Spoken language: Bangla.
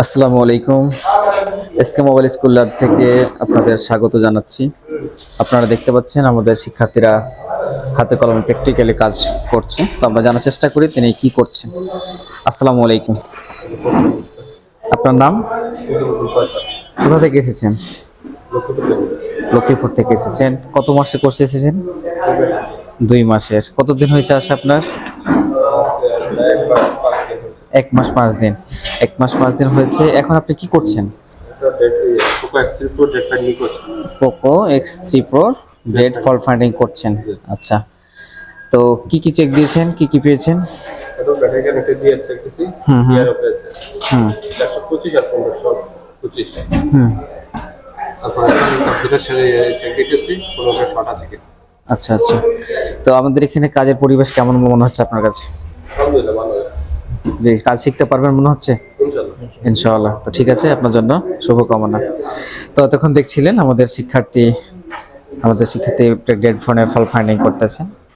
আসসালামু আলাইকুম। এসকে মোবাইল স্কুল ল্যাব থেকে আপনাদের স্বাগত জানাচ্ছি। আপনারা দেখতে পাচ্ছেন আমাদের শিক্ষার্থীরা হাতে কলমে প্র্যাকটিক্যালি কাজ করছে। তো আমরা জানার চেষ্টা করি তিনি কি করছেন। আসসালামু আলাইকুম। আপনার নাম? কোথা থেকে এসেছেন? লক্ষ্মীপুর থেকে এসেছেন। কত মাসে কোর্সে এসেছেন? দুই মাসের। কতদিন হয়েছে আসা আপনার? এক মাস পাঁচ দিন। এক মাস পাঁচ দিন হয়েছে। এখন আপনি কি করছেন? Poco X three pro blade fault finding করছেন। আচ্ছা। তো কি কি চেক দিয়েছেন? কি কি পেয়েছেন? আচ্ছা আচ্ছা। তো আমাদের এখানে কাজের পরিবেশ কেমন মনে হচ্ছে আপনার কাছে? জি কাজ শিখতে পারবেন মনে হচ্ছে? ইনশাআল্লাহ। তো ঠিক আছে আপনার জন্য শুভকামনা। তো এতক্ষণ দেখছিলেন আমাদের শিক্ষার্থী আমাদের শিক্ষার্থী গ্রেড ফোনের ফল ফাইন্ডিং করতেছে।